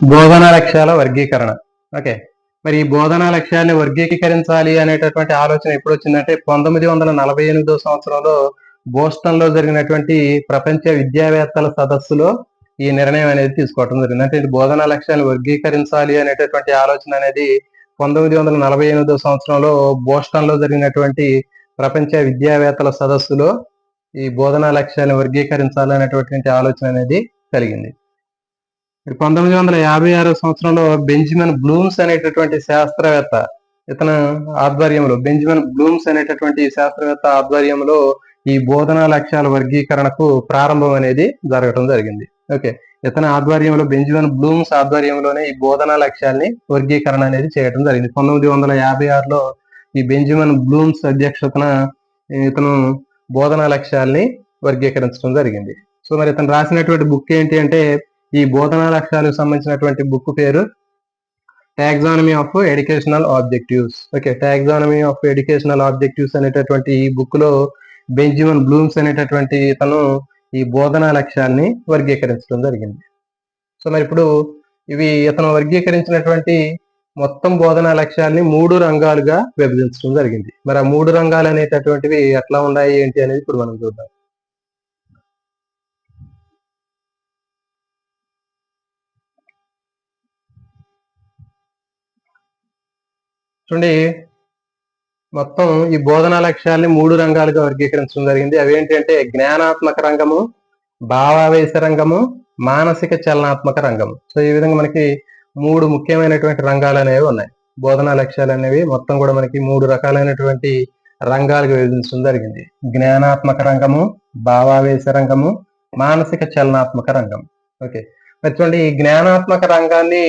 బోధనా లక్ష్యాల వర్గీకరణ. ఓకే. మరి ఈ బోధనా లక్ష్యాన్ని వర్గీకరించాలి అనేటటువంటి ఆలోచన ఎప్పుడు వచ్చిందంటే పంతొమ్మిది వందల నలభై ఎనిమిదో సంవత్సరంలో బోస్టన్లో జరిగినటువంటి ప్రపంచ విద్యావేత్తల సదస్సులో ఈ నిర్ణయం అనేది తీసుకోవటం జరిగింది. అంటే ఇది బోధనా లక్ష్యాన్ని వర్గీకరించాలి అనేటటువంటి ఆలోచన అనేది పంతొమ్మిది వందల నలభై ఎనిమిదో సంవత్సరంలో బోస్టన్లో జరిగినటువంటి ప్రపంచ విద్యావేత్తల సదస్సులో ఈ బోధనా లక్ష్యాన్ని వర్గీకరించాలనేటువంటి ఆలోచన అనేది కలిగింది. పంతొమ్మిది వందల యాభై ఆరో సంవత్సరంలో బెంజమిన్ బ్లూమ్స్ అనేటటువంటి శాస్త్రవేత్త ఇతను ఆధ్వర్యంలో బెంజమిన్ బ్లూమ్స్ అనేటటువంటి శాస్త్రవేత్త ఆధ్వర్యంలో ఈ బోధనా లక్ష్యాల వర్గీకరణకు ప్రారంభం అనేది జరగడం జరిగింది. ఓకే. ఇతని ఆధ్వర్యంలో బెంజమిన్ బ్లూమ్స్ ఆధ్వర్యంలోనే ఈ బోధనా లక్ష్యాల్ని వర్గీకరణ అనేది చేయడం జరిగింది. పంతొమ్మిది వందల యాభై ఆరులో ఈ బెంజమిన్ బ్లూమ్స్ అధ్యక్షతన ఇతను బోధనా లక్ష్యాల్ని వర్గీకరించడం జరిగింది. సో మరి ఇతను రాసినటువంటి బుక్ ఏంటి అంటే ఈ బోధనా లక్ష్యాలకు సంబంధించినటువంటి బుక్ పేరు taxonomy of educational objectives okay taxonomy of educational objectives అనేటటువంటి ఈ బుక్లో బెంజిమన్ బ్లూమ్స్ అనేటటువంటి తను ఈ బోధనా లక్ష్యాన్ని వర్గీకరించడం జరిగింది. సో మరి ఇప్పుడు ఇవి ఇతను వర్గీకరించినటువంటి మొత్తం బోధనా లక్ష్యాన్ని మూడు రంగాలుగా విభజించడం జరిగింది. మరి ఆ మూడు రంగాలు అనేటటువంటివి ఎట్లా ఉన్నాయి ఏంటి అనేది ఇప్పుడు మనం చూద్దాం. చూడండి మొత్తం ఈ బోధనా లక్ష్యాల్ని మూడు రంగాలుగా వర్గీకరించడం జరిగింది. అవేంటి అంటే జ్ఞానాత్మక రంగము భావావేశ రంగము మానసిక చలనాత్మక రంగము. సో ఈ విధంగా మనకి మూడు ముఖ్యమైనటువంటి రంగాలు అనేవి ఉన్నాయి. బోధనా లక్ష్యాలు అనేవి మొత్తం కూడా మనకి మూడు రకాలైనటువంటి రంగాలుగా విభజించడం జరిగింది. జ్ఞానాత్మక రంగము భావావేశ రంగము మానసిక చలనాత్మక రంగం ఓకే. మరి చూడండి ఈ జ్ఞానాత్మక రంగాన్ని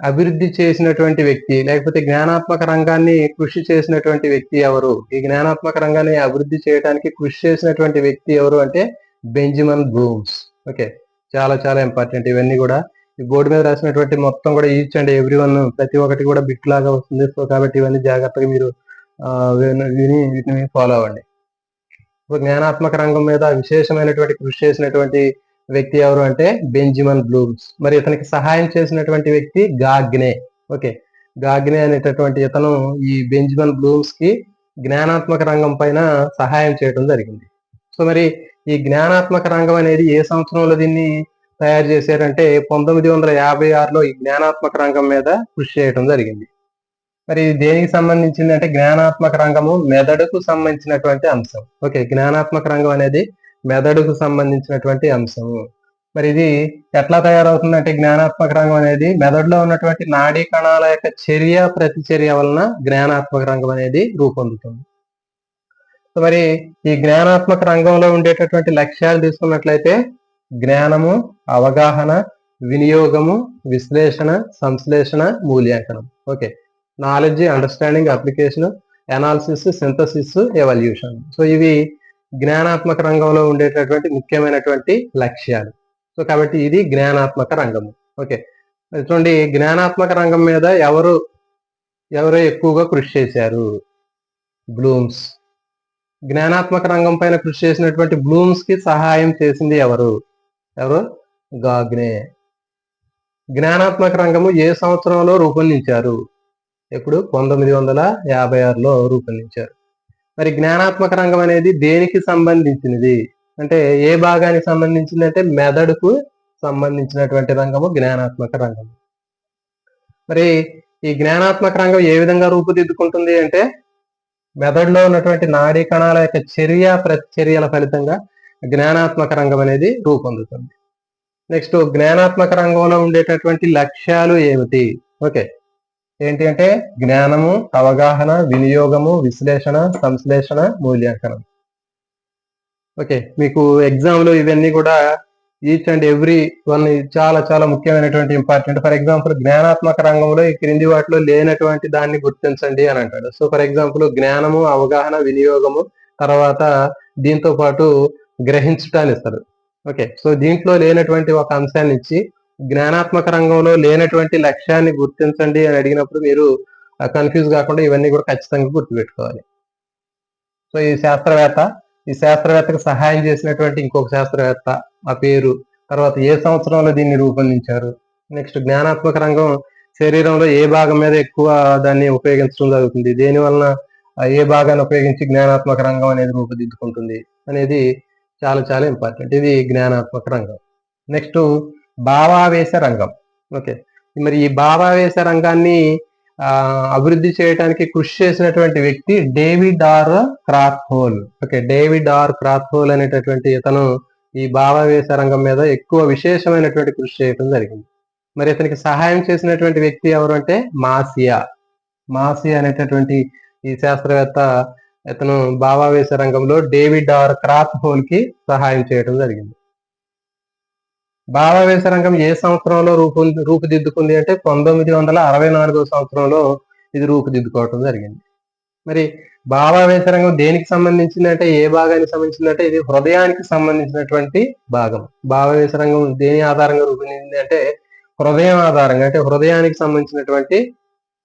అభివృద్ధి చేసినటువంటి వ్యక్తి లేకపోతే జ్ఞానాత్మక రంగాన్ని కృషి చేసినటువంటి వ్యక్తి ఎవరు? ఈ జ్ఞానాత్మక రంగాన్ని అభివృద్ధి చేయడానికి కృషి చేసినటువంటి వ్యక్తి ఎవరు అంటే బెంజమిన్ బ్లూమ్స్ ఓకే. చాలా చాలా ఇంపార్టెంట్ ఇవన్నీ కూడా. ఈ బోర్డు మీద రాసినటువంటి మొత్తం కూడా ఈచ్ అండ్ ఎవ్రీ వన్ ప్రతి ఒక్కటి కూడా బిట్ లాగా వస్తుంది. సో కాబట్టి ఇవన్నీ జాగ్రత్తగా మీరు విని వీటిని ఫాలో అవ్వండి. ఇప్పుడు జ్ఞానాత్మక రంగం మీద విశేషమైనటువంటి కృషి చేసినటువంటి వ్యక్తి ఎవరు అంటే బెంజిమన్ బ్లూమ్స్. మరి ఇతనికి సహాయం చేసినటువంటి వ్యక్తి గాగ్నే. ఓకే. గాగ్నే అనేటటువంటి ఇతను ఈ బెంజిమన్ బ్లూమ్స్కి జ్ఞానాత్మక రంగం పైన సహాయం చేయడం జరిగింది. సో మరి ఈ జ్ఞానాత్మక రంగం అనేది ఏ సంవత్సరంలో దీన్ని తయారు చేశారంటే పంతొమ్మిది వందల యాభై ఆరులో ఈ జ్ఞానాత్మక రంగం మీద కృషి చేయడం జరిగింది. మరి దేనికి సంబంధించింది అంటే జ్ఞానాత్మక రంగము మెదడుకు సంబంధించినటువంటి అంశం. ఓకే. జ్ఞానాత్మక రంగం అనేది మెదడుకు సంబంధించినటువంటి అంశము మరి ఇది ఎట్లా తయారవుతుందంటే జ్ఞానాత్మక రంగం అనేది మెదడులో ఉన్నటువంటి నాడీ కణాల యొక్క చర్య ప్రతిచర్య వలన జ్ఞానాత్మక రంగం అనేది రూపొందుతుంది. సో మరి ఈ జ్ఞానాత్మక రంగంలో ఉండేటటువంటి లక్ష్యాలు తీసుకున్నట్లయితే జ్ఞానము అవగాహన వినియోగము విశ్లేషణ సంశ్లేషణ మూల్యాంకనం. Okay. Knowledge understanding application analysis synthesis evaluation. So ఇవి జ్ఞానాత్మక రంగంలో ఉండేటటువంటి ముఖ్యమైనటువంటి లక్ష్యాలు. సో కాబట్టి ఇది జ్ఞానాత్మక రంగము. ఓకే. మరి చూడండి జ్ఞానాత్మక రంగం మీద ఎవరు ఎవరు ఎక్కువగా కృషి చేశారు? బ్లూమ్స్. జ్ఞానాత్మక రంగం పైన కృషి చేసినటువంటి బ్లూమ్స్కి సహాయం చేసింది ఎవరు? ఎవరు? గాగ్నే. జ్ఞానాత్మక రంగము ఏ సంవత్సరంలో రూపొందించారు? ఎప్పుడు? పంతొమ్మిది వందల యాభై ఆరులో రూపొందించారు. మరి జ్ఞానాత్మక రంగం అనేది దేనికి సంబంధించినది? అంటే ఏ భాగానికి సంబంధించింది అంటే మెదడుకు సంబంధించినటువంటి రంగము జ్ఞానాత్మక రంగం మరి ఈ జ్ఞానాత్మక రంగం ఏ విధంగా రూపుదిద్దుకుంటుంది అంటే మెదడులో ఉన్నటువంటి నాడీ కణాల యొక్క చర్య ప్రతిచర్యల ఫలితంగా జ్ఞానాత్మక రంగం అనేది రూపొందుతుంది. నెక్స్ట్ జ్ఞానాత్మక రంగంలో ఉండేటటువంటి లక్ష్యాలు ఏమిటి? ఓకే. ఏంటి అంటే జ్ఞానము అవగాహన వినియోగము విశ్లేషణ సంశ్లేషణ మూల్యాంకనం. ఓకే మీకు ఎగ్జామ్లో ఇవన్నీ కూడా ఈచ్ అండ్ ఎవ్రీ వన్ చాలా చాలా ముఖ్యమైనటువంటి ఇంపార్టెంట్ ఫర్ ఎగ్జాంపుల్ జ్ఞానాత్మక రంగంలో ఈ క్రింది వాటిలో లేనటువంటి దాన్ని గుర్తించండి అని అంటాడు. సో ఫర్ ఎగ్జాంపుల్ జ్ఞానము అవగాహన వినియోగము తర్వాత దీంతో పాటు గ్రహించటాన్ని ఇస్తారు. ఓకే సో దీంట్లో లేనటువంటి ఒక అంశాన్ని ఇచ్చి జ్ఞానాత్మక రంగంలో లేనటువంటి లక్ష్యాన్ని గుర్తించండి అని అడిగినప్పుడు మీరు కన్ఫ్యూజ్ కాకుండా ఇవన్నీ కూడా ఖచ్చితంగా గుర్తుపెట్టుకోవాలి. సో ఈ శాస్త్రవేత్త ఈ శాస్త్రవేత్తకు సహాయం చేసినటువంటి ఇంకొక శాస్త్రవేత్త ఆ పేరు తర్వాత ఏ సంవత్సరంలో దీన్ని రూపొందించారు? నెక్స్ట్ జ్ఞానాత్మక రంగం శరీరంలో ఏ భాగం మీద ఎక్కువ దాన్ని ఉపయోగించడం జరుగుతుంది? దేని వలన ఏ భాగాన్ని ఉపయోగించి జ్ఞానాత్మక రంగం అనేది రూపుదిద్దుకుంటుంది? అనేది చాలా చాలా ఇంపార్టెంట్ ఇది జ్ఞానాత్మక రంగం. నెక్స్ట్ భావావేశ రంగం. ఓకే. మరి ఈ భావావేశ రంగాన్ని అభివృద్ధి చేయడానికి కృషి చేసినటువంటి వ్యక్తి David R Krathwohl okay David R Krathwohl అనేటటువంటి ఇతను ఈ భావావేశ రంగం మీద ఎక్కువ విశేషమైనటువంటి కృషి చేయడం జరిగింది. మరి ఇతనికి సహాయం చేసినటువంటి వ్యక్తి ఎవరు అంటే మాసియా. మాసియా అనేటటువంటి ఈ శాస్త్రవేత్త ఇతను భావావేశ రంగంలో డేవిడ్ ఆర్ క్రాత్ హోల్కి సహాయం చేయడం జరిగింది. భావావేశ రంగం ఏ సంవత్సరంలో రూపు రూపుదిద్దుకుంది అంటే పంతొమ్మిది వందల అరవై నాలుగో సంవత్సరంలో ఇది రూపుదిద్దుకోవటం జరిగింది. మరి భావావేశ రంగం దేనికి సంబంధించింది అంటే ఏ భాగానికి సంబంధించింది అంటే ఇది హృదయానికి సంబంధించినటువంటి భాగం. భావావేశ రంగం దేని ఆధారంగా రూపొందింది అంటే హృదయం ఆధారంగా అంటే హృదయానికి సంబంధించినటువంటి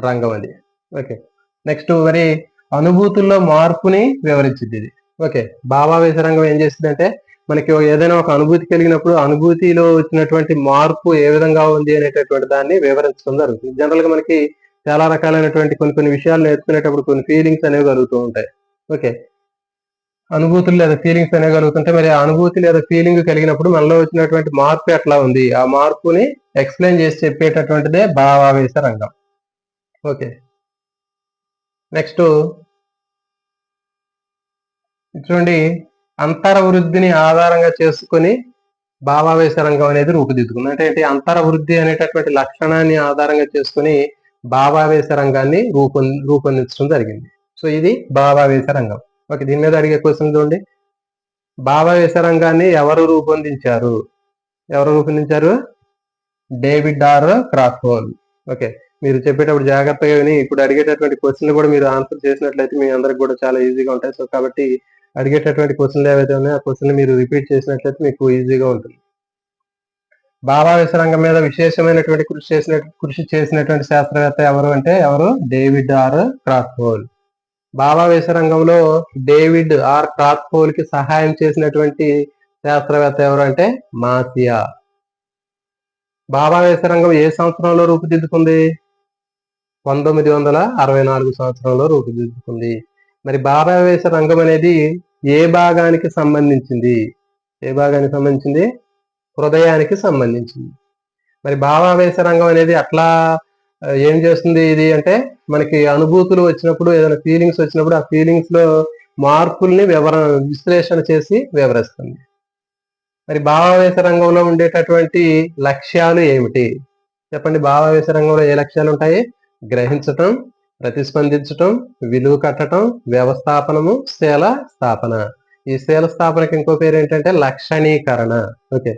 రంగం అది. ఓకే. నెక్స్ట్ మరి అనుభూతుల్లో మార్పుని వివరించింది ఇది. ఓకే. భావావేశ రంగం ఏం చేస్తుంది అంటే మనకి ఏదైనా ఒక అనుభూతి కలిగినప్పుడు అనుభూతిలో వచ్చినటువంటి మార్పు ఏ విధంగా ఉంది అనేటటువంటి దాన్ని వివరించడం జరుగుతుంది జనరల్గా మనకి చాలా రకాలైనటువంటి కొన్ని కొన్ని విషయాలు నేర్చుకునేటప్పుడు కొన్ని ఫీలింగ్స్ అనేవి కలుగుతూ ఉంటాయి. ఓకే అనుభూతులు లేదా ఫీలింగ్స్ అనేవి కలుగుతుంటే మరి ఆ అనుభూతి లేదా ఫీలింగ్ కలిగినప్పుడు మనలో వచ్చినటువంటి మార్పు ఎట్లా ఉంది? ఆ మార్పుని ఎక్స్ప్లెయిన్ చేసి చెప్పేటటువంటిదే భావావేశ రంగం. ఓకే నెక్స్ట్ చూడండి. అంతర వృద్ధిని ఆధారంగా చేసుకొని భావావేశ రంగం అనేది రూపుదిద్దుకుంది. అంటే ఏంటి? అంతర వృద్ధి అనేటటువంటి లక్షణాన్ని ఆధారంగా చేసుకుని భావావేశ రంగాన్ని రూపొం రూపొందించడం జరిగింది. సో ఇది భావావేశ రంగం. ఓకే దీని మీద అడిగే క్వశ్చన్ చూడండి. భావావేశ రంగాన్ని ఎవరు రూపొందించారు? ఎవరు రూపొందించారు? డేవిడ్ ఆర్ క్రాఫ్హోల్ ఓకే మీరు చెప్పేటప్పుడు జాగ్రత్తగా విని ఇప్పుడు అడిగేటటువంటి క్వశ్చన్ కూడా మీరు ఆన్సర్ చేసినట్లయితే మీ అందరికి కూడా చాలా ఈజీగా ఉంటాయి. సో కాబట్టి అడిగేటటువంటి క్వశ్చన్లు ఏవైతే ఉన్నాయో ఆ క్వశ్చన్లు మీరు రిపీట్ చేసినట్లయితే మీకు ఈజీగా ఉంటుంది. భావావేశ రంగం మీద విశేషమైనటువంటి కృషి చేసిన కృషి చేసినటువంటి శాస్త్రవేత్త ఎవరు అంటే ఎవరు? డేవిడ్ ఆర్ క్రాత్హోల్ భావావేశ రంగంలో డేవిడ్ ఆర్ క్రాత్పోల్కి సహాయం చేసినటువంటి శాస్త్రవేత్త ఎవరు అంటే? మాసియా. భావావేశ రంగం ఏ సంవత్సరంలో రూపుదిద్దుకుంది? పంతొమ్మిది వందల అరవై నాలుగు సంవత్సరంలో రూపుదిద్దుకుంది. మరి భావావేశ రంగం అనేది ఏ భాగానికి సంబంధించింది? ఏ భాగానికి సంబంధించింది? హృదయానికి సంబంధించింది. మరి భావావేశ రంగం అనేది అట్లా ఏం చేస్తుంది ఇది అంటే మనకి అనుభూతులు వచ్చినప్పుడు ఏదైనా ఫీలింగ్స్ వచ్చినప్పుడు ఆ ఫీలింగ్స్లో మార్పుల్ని వివర విశ్లేషణ చేసి వివరిస్తుంది. మరి భావావేశ రంగంలో ఉండేటటువంటి లక్ష్యాలు ఏమిటి? చెప్పండి భావావేశ రంగంలో ఏ లక్ష్యాలు ఉంటాయి? గ్రహించటం ప్రతిస్పందించటం విలువ కట్టడం వ్యవస్థాపనము శీల స్థాపన. ఈ శీల స్థాపనకి ఇంకో పేరు ఏంటంటే లక్షణీకరణ. ఓకే.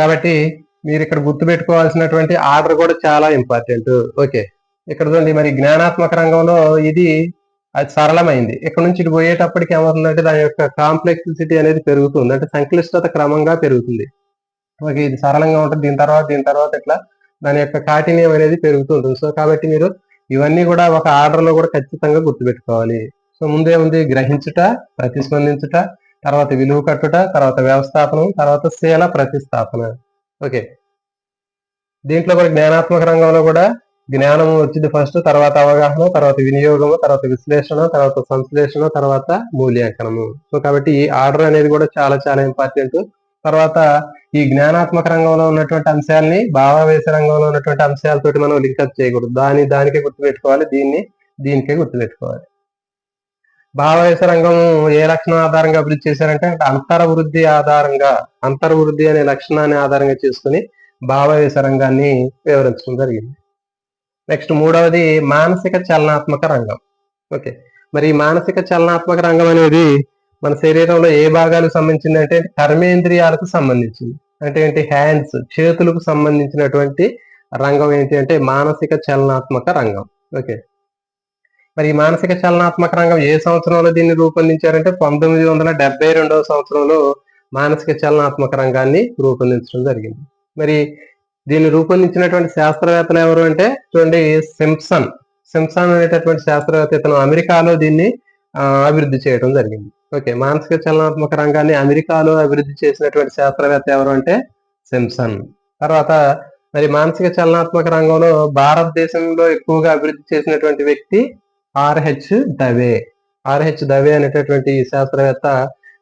కాబట్టి మీరు ఇక్కడ గుర్తుపెట్టుకోవాల్సినటువంటి ఆర్డర్ కూడా చాలా ఇంపార్టెంట్. ఓకే. ఇక్కడ చూడండి మరి జ్ఞానాత్మక రంగంలో ఇది అది సరళమైంది. ఇక్కడ నుంచి ఇటు పోయేటప్పటికి ఏమవుతుందంటే దాని యొక్క కాంప్లెక్సిటీ అనేది పెరుగుతుంది. అంటే సంక్లిష్టత క్రమంగా పెరుగుతుంది. ఓకే ఇది సరళంగా ఉంటుంది. దీని తర్వాత దీని తర్వాత ఇట్లా దాని యొక్క కాఠిన్యం అనేది పెరుగుతుంటుంది సో కాబట్టి మీరు ఇవన్నీ కూడా ఒక ఆర్డర్లో కూడా ఖచ్చితంగా గుర్తుపెట్టుకోవాలి. సో ముందే ఉంది గ్రహించుట ప్రతిస్పందించుట తర్వాత విలువ కట్టుట తర్వాత వ్యవస్థాపనం తర్వాత శీల ప్రతిస్థాపన. ఓకే. దీంట్లో కూడా జ్ఞానాత్మక రంగంలో కూడా జ్ఞానము వచ్చింది ఫస్ట్ తర్వాత అవగాహన తర్వాత వినియోగము తర్వాత విశ్లేషణ తర్వాత సంశ్లేషణ తర్వాత మూల్యాంకనము. సో కాబట్టి ఈ ఆర్డర్ అనేది కూడా చాలా చాలా ఇంపార్టెంట్. తర్వాత ఈ జ్ఞానాత్మక రంగంలో ఉన్నటువంటి అంశాలని భావావేశ రంగంలో ఉన్నటువంటి అంశాలతోటి మనం లింకప్ చేయకూడదు. దాని దానికే గుర్తుపెట్టుకోవాలి. దీన్ని దీనికే గుర్తుపెట్టుకోవాలి. భావావేశ రంగం ఏ లక్షణం ఆధారంగా అభివృద్ధి చేశారంటే అంతర వృద్ధి ఆధారంగా అంతర్వృద్ధి అనే లక్షణాన్ని ఆధారంగా చేసుకుని భావావేశ రంగాన్ని వివరించడం జరిగింది. నెక్స్ట్ మూడవది మానసిక చలనాత్మక రంగం. ఓకే మరి మానసిక చలనాత్మక రంగం అనేది మన శరీరంలో ఏ భాగాలకు సంబంధించింది అంటే కర్మేంద్రియాలకు సంబంధించింది. అంటే ఏంటి? హ్యాండ్స్ చేతులకు సంబంధించినటువంటి రంగం ఏంటి అంటే మానసిక చలనాత్మక రంగం. ఓకే. మరి ఈ మానసిక చలనాత్మక రంగం ఏ సంవత్సరంలో దీన్ని రూపొందించారంటే పంతొమ్మిది వందల డెబ్బై రెండవ సంవత్సరంలో మానసిక చలనాత్మక రంగాన్ని రూపొందించడం జరిగింది. మరి దీన్ని రూపొందించినటువంటి శాస్త్రవేత్తలు ఎవరు అంటే చూడండి సింప్సన్. సింప్సన్ అనేటటువంటి శాస్త్రవేత్త ఇతను అమెరికాలో దీన్ని అభివృద్ధి చేయడం జరిగింది. ఓకే మానసిక చలనాత్మక రంగాన్ని అమెరికాలో అభివృద్ధి చేసినటువంటి శాస్త్రవేత్త ఎవరు అంటే సింప్సన్. తర్వాత మరి మానసిక చలనాత్మక రంగంలో భారతదేశంలో ఎక్కువగా అభివృద్ధి చేసినటువంటి వ్యక్తి ఆర్హెచ్ దవే. ఆర్హెచ్ దవే అనేటటువంటి శాస్త్రవేత్త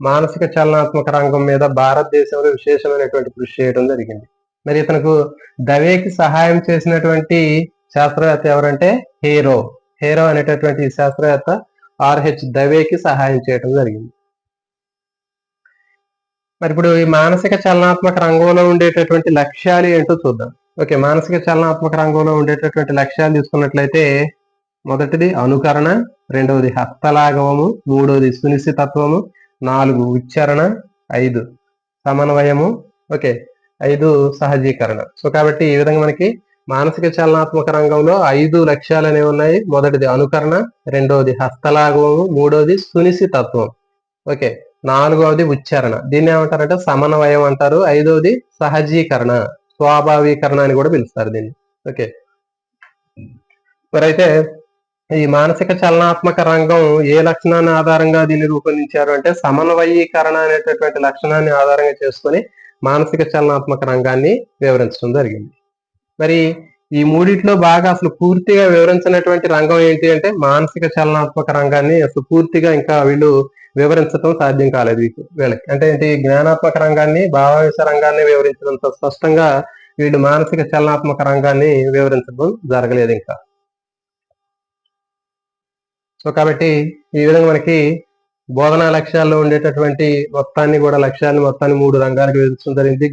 మానసిక చలనాత్మక రంగం మీద భారతదేశంలో విశేషమైనటువంటి కృషి చేయడం జరిగింది. మరి ఇతనికి దవేకి సహాయం చేసినటువంటి శాస్త్రవేత్త ఎవరంటే హేరో. హేరో అనేటటువంటి శాస్త్రవేత్త ఆర్హెచ్ దవేకి సహాయం చేయడం జరిగింది. మరి ఇప్పుడు ఈ మానసిక చలనాత్మక రంగంలో ఉండేటటువంటి లక్ష్యాలు ఏంటో చూద్దాం. ఓకే మానసిక చలనాత్మక రంగంలో ఉండేటటువంటి లక్ష్యాలు తీసుకున్నట్లయితే మొదటిది అనుకరణ రెండవది హస్తలాఘవము మూడవది సునిశ్చితత్వము నాలుగు ఉచ్చారణ ఐదు సమన్వయము ఓకే ఐదు సహజీకరణ. సో కాబట్టి ఈ విధంగా మనకి మానసిక చలనాత్మక రంగంలో ఐదు లక్ష్యాలు అనేవి ఉన్నాయి. మొదటిది అనుకరణ రెండవది హస్తలాఘవము మూడవది సునిశితత్వం ఓకే నాలుగవది ఉచ్చారణ. దీన్ని ఏమంటారంటే సమన్వయం అంటారు. ఐదవది సహజీకరణ స్వాభావీకరణ అని కూడా పిలుస్తారు దీన్ని. ఓకే. మరైతే ఈ మానసిక చలనాత్మక రంగం ఏ లక్షణాన్ని ఆధారంగా దీన్ని రూపొందించారు అంటే సమన్వయీకరణ అనేటటువంటి లక్షణాన్ని ఆధారంగా చేసుకొని మానసిక చలనాత్మక రంగాన్ని వివరించడం జరిగింది. మరి ఈ మూడిట్లో బాగా అసలు పూర్తిగా వివరించినటువంటి రంగం ఏంటి అంటే మానసిక చలనాత్మక రంగాన్ని అసలు పూర్తిగా ఇంకా వీళ్ళు వివరించడం సాధ్యం కాలేదు వీళ్ళకి వీళ్ళకి అంటే ఏంటి? జ్ఞానాత్మక రంగాన్ని భావావేశ రంగాన్ని వివరించడంతో స్పష్టంగా వీళ్ళు మానసిక చలనాత్మక రంగాన్ని వివరించడం జరగలేదు ఇంకా. సో కాబట్టి ఈ విధంగా మనకి బోధనా లక్ష్యాల్లో ఉండేటటువంటి మొత్తాన్ని కూడా లక్ష్యాన్ని మొత్తాన్ని మూడు రంగాలకు విభజించడం జరిగింది.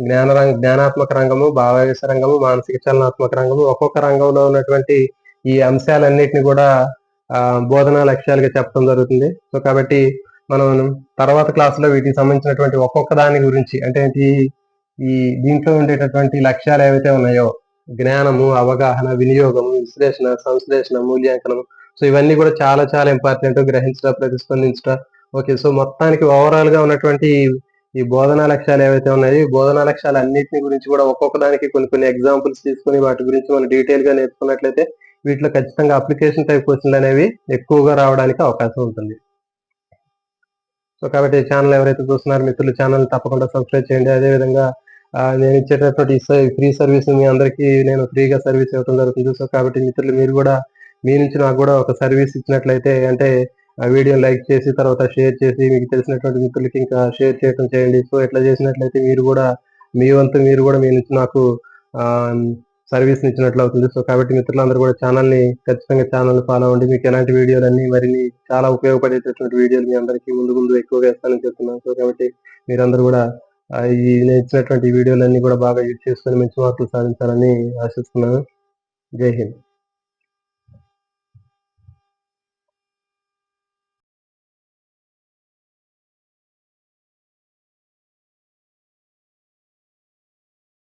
జ్ఞాన రంగ జ్ఞానాత్మక రంగము భావావేశ రంగము మానసిక చలనాత్మక రంగము ఒక్కొక్క రంగంలో ఉన్నటువంటి ఈ అంశాలన్నిటిని కూడా బోధన బోధనా లక్ష్యాలుగా చెప్పడం జరుగుతుంది. సో కాబట్టి మనం తర్వాత క్లాసులో వీటికి సంబంధించినటువంటి ఒక్కొక్క దాని గురించి అంటే ఈ దీంట్లో ఉండేటటువంటి లక్ష్యాలు ఏవైతే ఉన్నాయో జ్ఞానము అవగాహన వినియోగము విశ్లేషణ సంశ్లేషణ మూల్యాంకనం సో ఇవన్నీ కూడా చాలా చాలా ఇంపార్టెంట్ గ్రహించడం ప్రతిస్పందించడం. ఓకే సో మొత్తానికి ఓవరాల్గా ఉన్నటువంటి ఈ- బోధనా లక్ష్యాలు ఏవైతే ఉన్నాయో ఈ బోధనా లక్ష్యాలు అన్నింటిని గురించి కూడా ఒక్కొక్క దానికి కొన్ని కొన్ని ఎగ్జాంపుల్స్ తీసుకొని వాటి గురించి మనం డీటెయిల్గా నేర్చుకున్నట్లయితే వీటిలో ఖచ్చితంగా అప్లికేషన్ టైప్ క్వశ్చన్లు అనేవి ఎక్కువగా రావడానికి అవకాశం ఉంటుంది. సో కాబట్టి ఛానల్ ఎవరైతే చూస్తున్నారో మిత్రులు ఛానల్ తప్పకుండా సబ్స్క్రైబ్ చేయండి. అదే విధంగా నేను ఇచ్చేటటువంటి ఫ్రీ సర్వీస్ మీ అందరికీ నేను ఫ్రీగా సర్వీస్ ఇవ్వడం జరుగుతుంది. సో కాబట్టి మిత్రులు మీరు కూడా మీ నుంచి నాకు కూడా ఒక సర్వీస్ ఇచ్చినట్లయితే అంటే వీడియోని లైక్ చేసి తర్వాత షేర్ చేసి మీకు తెలిసినటువంటి మిత్రులకి ఇంకా షేర్ చేయడం చేయండి. సో ఇట్లా చేసినట్లయితే మీరు కూడా మీ వంతు మీరు కూడా మీ నుంచి నాకు సర్వీస్ ఇచ్చినట్లు అవుతుంది. సో కాబట్టి మిత్రులందరూ కూడా ఛానల్ని ఖచ్చితంగా ఛానల్ ఫాలో అవ్వండి. మీకు ఎలాంటి వీడియోలు మరి మరిన్ని చాలా ఉపయోగపడేటటువంటి వీడియోలు మీ అందరికీ ముందు ముందు ఎక్కువగా వేస్తానని చెప్తున్నాను. సో కాబట్టి మీరందరూ కూడా ఈ నేను ఇచ్చినటువంటి వీడియోలన్నీ కూడా బాగా యూజ్ చేసుకొని మంచి మార్కులు సాధించాలని ఆశిస్తున్నాను. జై హింద్.